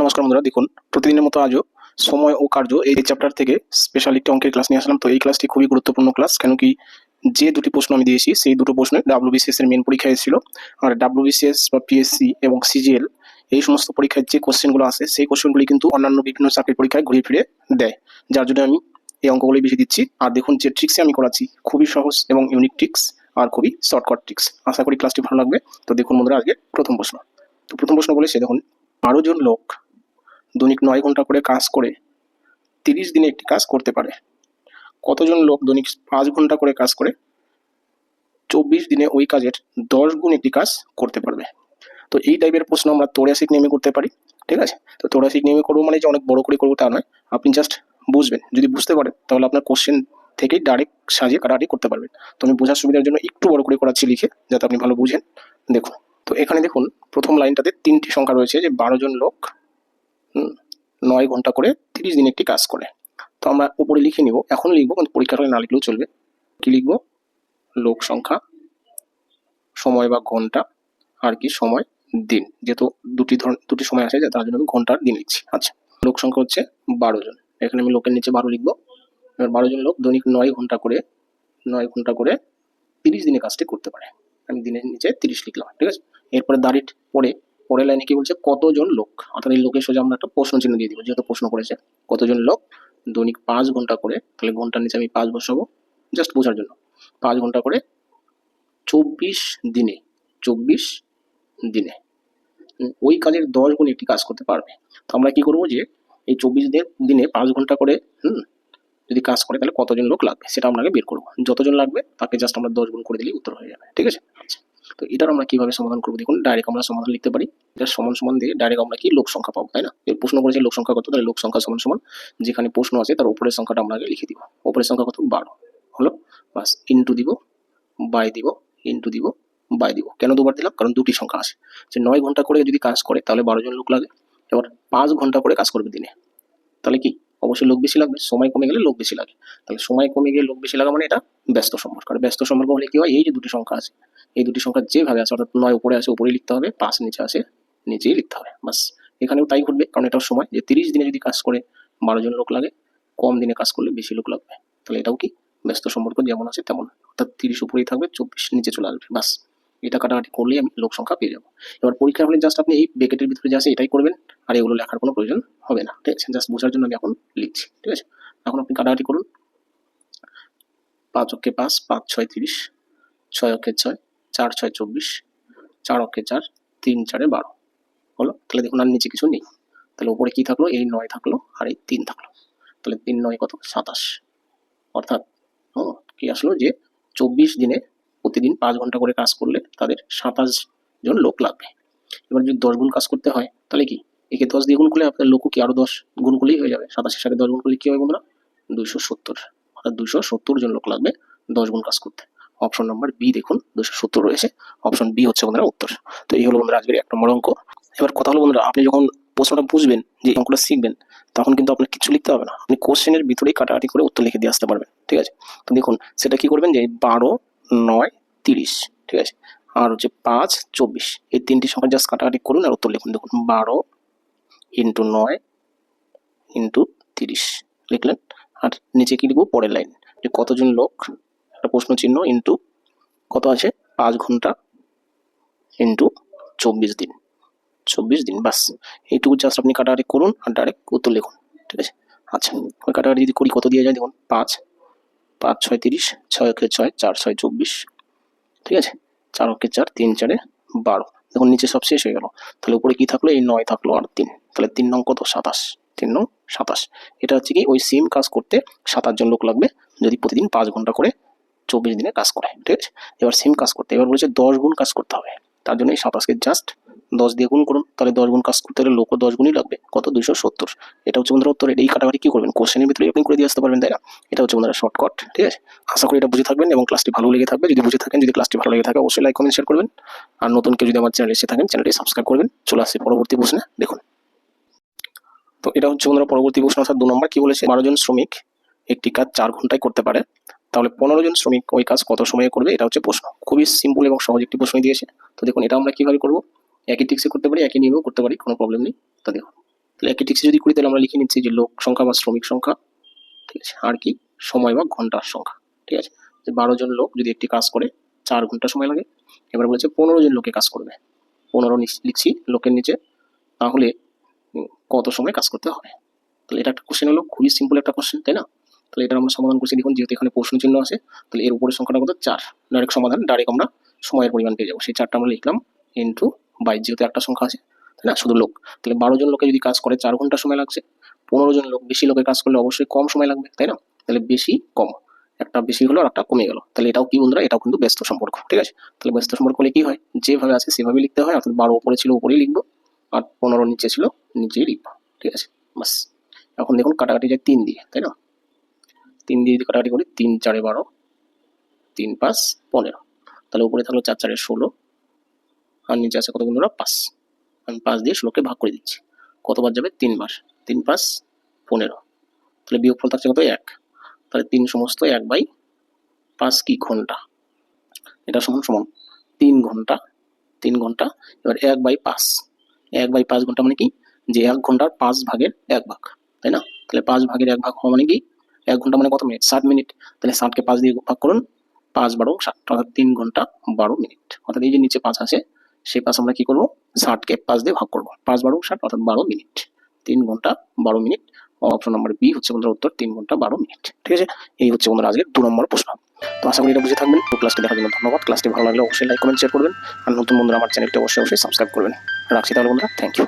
নমস্কার বন্ধুরা, দেখুন, প্রতিদিনের মতো আজও সময় ও কার্য এই চ্যাপ্টার থেকে স্পেশাল একটি অঙ্কের ক্লাস নিয়ে আসলাম। তো এই ক্লাসটি খুবই গুরুত্বপূর্ণ ক্লাস কেন কি যে দুটি প্রশ্ন আমি দিয়েছি, সেই দুটো প্রশ্নে ডাব্লিউবিসিএস এর মেন পরীক্ষা এসেছিল। আর ডাব্লিউবিসিএস বা পিএসসি এবং সিজিএল এই সমস্ত পরীক্ষায় যে কোশ্চেনগুলো আসে, সেই কোশ্চেনগুলি কিন্তু অন্যান্য বিভিন্ন চাকরির পরীক্ষায় ঘুরে ফিরে দেয়। যার জন্য আমি এই অঙ্কগুলি বেশি দিচ্ছি। আর দেখুন, যে ট্রিক্সে আমি করাচ্ছি, খুবই সহজ এবং ইউনিক ট্রিক্স আর খুবই শর্টকাট ট্রিক্স আশা করি ক্লাসটি ভালো লাগবে। তো দেখুন বন্ধুরা আজকে প্রথম প্রশ্ন। তো প্রথম প্রশ্ন বলেছে, দেখুন, বারো জন লোক দৈনিক নয় ঘণ্টা করে কাজ করে তিরিশ দিনে একটি কাজ করতে পারে। কতজন লোক দৈনিক পাঁচ ঘণ্টা করে কাজ করে? চব্বিশ দিনে ওই কাজের দশ গুণ একটি কাজ করতে পারবে। তো এই টাইপের প্রশ্ন আমরা তোরাসিক নিয়মে করতে পারি, ঠিক আছে? তো তোরাসিক নিয়মে করব মানে যে অনেক বড় করে করব তা নয়। আপনি জাস্ট বুঝবেন। যদি বুঝতে পারেন, তাহলে আপনার কোশ্চেন থেকেই ডাইরেক্ট সাজিয়ে কাটাকাটি করতে পারবেন। তো আমি বোঝার সুবিধার জন্য একটু বড় করে করাচ্ছি লিখে, যাতে আপনি ভালো বুঝেন। দেখুন, তো এখানে দেখুন, প্রথম লাইনটাতে তিনটি সংখ্যা রয়েছে যে বারো জন লোক নয় ঘণ্টা করে তিরিশ দিন একটি কাজ করে। তো আমরা উপরে লিখে নিব। এখন লিখব, কিন্তু পরীক্ষার হলে না লিখলেও চলবে। কি লিখব? লোক সংখ্যা, সময় বা ঘণ্টা, আর কি সময়, দিন। যেহেতু দুটি ধরন দুটি সময় আছে, তার জন্য আমি ঘণ্টার দিন লিখছি। আচ্ছা লোক সংখ্যা হচ্ছে বারো জন। এখানে আমি লোকের নিচে বারো লিখব। এবার বারো জন লোক দৈনিক নয় ঘণ্টা করে, নয় ঘণ্টা করে তিরিশ দিনে কাজটি করতে পারে। আমি দিনের নিচে তিরিশ লিখলাম, ঠিক আছে? এরপরে দাঁড়িয়ে পরে পরের লাইনে কি বলছে? কতজন লোক? অর্থাৎ এই লোকের সোজা আমরা একটা প্রশ্ন চিহ্ন দিয়ে দিব। যেহেতু প্রশ্ন করেছে, কতজন লোক? দৈনিক পাঁচ ঘণ্টা করে, তাহলে ঘণ্টার নিচে আমি পাঁচ বসাবো জাস্ট বোঝার জন্য। পাঁচ ঘণ্টা করে চব্বিশ দিনে চব্বিশ দিনে। ওই কাজের দশ গুণ একটি কাজ করতে পারবে। তো আমরা কি করব যে, এই চব্বিশ দিন দিনে পাঁচ ঘণ্টা করে, হুম, যদি কাজ করে, তাহলে কতজন লোক লাগবে? সেটা আপনাকে বের করব। যতজন লাগবে, তাকে জাস্ট আমরা দশ গুণ করে দিলেই উত্তর হয়ে যাবে। ঠিক আছে? আচ্ছা তো এটার আমরা কীভাবে সমাধান করব? দেখুন ডাইরেক্ট আমরা সমাধান লিখতে পারি। এটা সমান সমান দিয়ে ডাইরেক্ট আমরা কি লোক সংখ্যা পাবো, তাই না? প্রশ্ন করেছে লোক সংখ্যা কত? তাহলে লোক সংখ্যা সমান সমান যেখানে প্রশ্ন আছে, তার উপরের সংখ্যাটা আমরা লিখে দিব। উপরের সংখ্যা কত? বারো। হলো? বাস ইন্টু দিব বাই দিব ইন্টু দিব বাই দিব। কেন দুবার দিলাম? কারণ দুটি সংখ্যা আছে। যে নয় ঘণ্টা করে যদি কাজ করে, তাহলে বারো জন লোক লাগে। এবার পাঁচ ঘণ্টা করে কাজ করবে দিনে। তাহলে কি? অবশ্যই লোক বেশি লাগবে। সময় কমে গেলে লোক বেশি লাগে। তাহলে সময় কমে গেলে লোক বেশি লাগা মানে এটা ব্যস্ত সম্পর্ক। আর ব্যস্ত সম্পর্ক হলে কি হয়? এই যে দুটি সংখ্যা আছে এই দুটি সংখ্যা যেভাবে আছে, অর্থাৎ নয় উপরে আছে, উপরেই লিখতে হবে, পাঁচ নিচে আছে নিচেই লিখতে হবে, বাস। এখানেও তাই ঘটবে, কারণ এটাও সময় যে তিরিশ দিনে যদি কাজ করে বারো জন লোক লাগে, কম দিনে কাজ করলে বেশি লোক লাগবে। তাহলে এটাও কি ব্যস্ত সম্পর্ক যেমন আছে তেমন, অর্থাৎ তিরিশ উপরেই থাকবে, চব্বিশ নিচে চলে আসবে, বাস। এটা কাটাকাটি করলেই আমি লোক সংখ্যা পেয়ে যাব। এবার পরীক্ষার হলে জাস্ট আপনি এই ব্রেকেটের ভিতরে যা আছে এটাই করবেন, আর এগুলো লেখার কোনো প্রয়োজন হবে না, ঠিক আছে? জাস্ট বোঝার জন্য আমি এখন লিখছি, ঠিক আছে? এখন আপনি কাটাকাটি করুন। পাঁচ অক্ষে পাঁচ পাঁচ ছয় তিরিশ, ছয় অক্ষে ছয় চার ছয় চব্বিশ, চার অক্ষে চার, তিন চারে বারো। হলো? তাহলে দেখুন, আর নিচে কিছু নেই। তাহলে উপরে কি থাকল? এই নয় থাকল, আর এই তিন থাকল। তাহলে তিন নয় কত? সাতাশ। অর্থাৎ কি আসলো যে চব্বিশ দিনে প্রতিদিন পাঁচ ঘণ্টা করে কাজ করলে তাদের সাতাশ জন লোক লাগবে। এবার যদি দশ গুণ কাজ করতে হয়, তাহলে কি? একে দশ দিয়ে গুণ করলে আপনার লোকও কি আরও দশ গুণ করলেই হয়ে যাবে? সাতাশের সাথে দশ গুণ করলে কি হবে বন্ধুরা? দুইশো সত্তর। অর্থাৎ দুইশো সত্তর জন লোক লাগবে দশ গুণ কাজ করতে। অপশন নাম্বার বি দেখুন, দুশো সত্তর রয়েছে। অপশন বি হচ্ছে বন্ধুরা উত্তর। তো এই হলো বন্ধুরা আজকের এক নম্বর অঙ্ক। এবার কথা হলো বন্ধুরা, আপনি যখন প্রশ্নটা বুঝবেন, যে অঙ্কটা শিখবেন, তখন কিন্তু আপনার কিছু লিখতে হবে না। আপনি কোশ্চেনের ভিতরেই কাটাকাটি করে উত্তর লিখে দিয়ে আসতে পারবেন, ঠিক আছে? তো দেখুন, সেটা কি করবেন যে বারো, নয়, তিরিশ, ঠিক আছে? আর হচ্ছে পাঁচ, চব্বিশ। এই তিনটি সংখ্যা জাস্ট কাটাকাটি করুন আর উত্তর লিখুন। দেখুন, বারো ইন্টু নয় ইন্টু তিরিশ। লিখলেন, আর নিচে কি লিখব? পরের লাইন যে কতজন লোক একটা প্রশ্ন চিহ্ন ইন্টু কত আছে? পাঁচ ঘণ্টা ইন্টু চব্বিশ দিন। চব্বিশ দিন, বাস। এইটুকু জাস্ট আপনি কাটাকাটি করুন আর ডাইরেক্ট উত্তর লিখুন, ঠিক আছে? আচ্ছা ওই কাটাকাটি যদি করি, কত দিয়ে যায় দেখুন? পাঁচ পাঁচ, ছয়, তিরিশ, ছয় অক্ষে ছয়, চার, ছয়, চব্বিশ, ঠিক আছে? চার অক্ষে চার, তিন, চারে বারো। দেখুন, নিচে সব শেষ হয়ে গেল। তাহলে উপরে কি থাকল? এই নয় থাকল আর তিন। তাহলে তিন নং কত? সাতাশ। তিন নং সাতাশ। এটা হচ্ছে কি ওই সেম কাজ করতে সাতাশ জন লোক লাগবে। যদি প্রতিদিন পাঁচ ঘণ্টা করে চব্বিশ দিনে কাজ করে ঠিক আছে? এবার সেম কাজ করতে, এবার বলেছে দশ গুণ কাজ করতে হবে। তার জন্য এই সাতাশকে জাস্ট দশ দিয়ে গুণ করুন, তাহলে দশ গুণ কাজ করতে হলে লোকও দশ গুণই লাগবে। কত? দুইশো সত্তর। এটা হচ্ছে বন্ধুরা উত্তর। এই কাটাকাটি কি করবেন? কোশ্চেনের ভিতরে আপনি করে দিয়ে আসতে পারবেন, তাই না? এটা হচ্ছে বন্ধুরা শর্টকাট ঠিক আছে? আশা করি এটা বুঝে থাকবেন এবং ক্লাসটি ভালো লেগে থাকবে। যদি বুঝে থাকেন, যদি ক্লাসটি ভালো লেগে থাকে, অবশ্যই লাইক কমেন্ট শেয়ার করবেন। আর নতুন কেউ যদি আমার চ্যানেল এসে থাকেন চ্যানেলটি সাবস্ক্রাইব করবেন। চলে আসছে পরবর্তী প্রশ্নে, দেখুন। তো এটা হচ্ছে বন্ধুরা পরবর্তী প্রশ্ন, অর্থাৎ দু নম্বর কি বলেছে? বারো জন শ্রমিক একটি কাজ চার ঘন্টায় করতে পারে। তাহলে পনেরো জন শ্রমিক ওই কাজ কত সময়ে করবে, এটা হচ্ছে প্রশ্ন। খুবই সিম্পল এবং সহজ একটি প্রশ্ন দিয়েছে। তো দেখুন, এটা আমরা কীভাবে করব? একই টিক্সে করতে পারি, একই নিয়মেও করতে পারি, কোনো প্রবলেম নেই। তো দেখুন, তাহলে একই টিক্সে যদি করি, তাহলে আমরা লিখে নিচ্ছি যে লোক সংখ্যা বা শ্রমিক সংখ্যা, ঠিক আছে, আর কি, সময় বা ঘণ্টার সংখ্যা, ঠিক আছে? যে বারো জন লোক যদি একটি কাজ করে, চার ঘণ্টা সময় লাগে। এবার বলেছে পনেরো জন লোকে কাজ করবে। পনেরো লিখছি লোকের নিচে, তাহলে কত সময় কাজ করতে হবে? তাহলে এটা একটা কোশ্চেন হলো, খুবই সিম্পল একটা কোশ্চেন তাই না? তাহলে এটা আমরা সমাধান করছি। দেখুন, যেহেতু এখানে প্রশ্ন চিহ্ন আছে, তাহলে এর উপরে সংখ্যাটা কত? চার। ডাইরেক্ট সমাধান ডাইরেক্ট আমরা সময়ের পরিমাণ পেয়ে যাব। সেই চারটা আমরা লিখলাম ইন্টু বাইশ যেহেতু একটা সংখ্যা আছে, তাই না? শুধু লোক তাহলে বারো জন লোকে যদি কাজ করে, চার ঘণ্টা সময় লাগছে। পনেরো জন লোক, বেশি লোকের কাজ করলে অবশ্যই কম সময় লাগবে, তাই না? তাহলে বেশি কম। একটা বেশি হলো আর একটা কমে গেল। তাহলে এটাও কি বন্ধুরা? এটাও কিন্তু ব্যস্ত সম্পর্ক, ঠিক আছে? তাহলে ব্যস্ত সম্পর্ক হলে কি হয়? যেভাবে আছে সেভাবে লিখতে হয়। অর্থাৎ বারো উপরে ছিল, উপরেই লিখব। আর পনেরো নিচে ছিল, নিচেই লিখব, ঠিক আছে? বাস। এখন দেখুন, কাটাকাটি যায় তিন দিয়ে, তাই না? তিন দিয়ে যদি কাটাকাটি করি, তিন, চারে বারো, তিন, পাঁচ, পনেরো। তাহলে উপরে থাকল চার, চারে ষোলো, আর নিচে আছে কত বন্ধুরা? পাঁচ। আমি পাঁচ দিয়ে ষোলোকে ভাগ করে দিচ্ছি। কতবার যাবে? তিনবার। তিন, পাঁচ, পনেরো। তাহলে বিয়োগফল থাকছে কত? এক। তাহলে তিন সমস্ত এক বাই পাঁচ কি ঘণ্টা? এটা সমান সমান তিন ঘণ্টা তিন ঘণ্টা, এবার এক বাই পাঁচ। এক বাই পাঁচ ঘণ্টা মানে কি? যে এক ঘণ্টার পাঁচ ভাগের এক ভাগ, তাই না? তাহলে পাঁচ ভাগের এক ভাগ হওয়া মানে কি? এক ঘণ্টা মানে কত মিনিট ষাট মিনিট। তাহলে ষাটকে পাঁচ দিয়ে ভাগ করুন, পাঁচ বারো ষাট অর্থাৎ তিন ঘণ্টা বারো মিনিট। অর্থাৎ এই যে নিচে পাঁচ আছে, সেই পাঁচ আমরা কি করব? ষাটকে পাঁচ দিয়ে ভাগ করব। পাঁচ বারো ষাট অর্থাৎ বারো মিনিট। তিন ঘণ্টা বারো মিনিট। অপশন নাম্বার বি হচ্ছে বন্ধুরা উত্তর, তিন ঘণ্টা বারো মিনিট। ঠিক আছে? এই হচ্ছে বন্ধুরা আজকের দু নম্বর প্রশ্ন। তো আশা করি এটা বুঝে থাকবেন। তো ক্লাসটি দেখার জন্য ধন্যবাদ। ক্লাসটি ভালো লাগলে অবশ্যই লাইক কমেন্ট শেয়ার করবেন। আর নতুন বন্ধুরা আমার চ্যানেলটি অবশ্যই অবশ্যই সাবস্ক্রাইব করবেন। রাখছি তাহলে বন্ধুরা থ্যাংক ইউ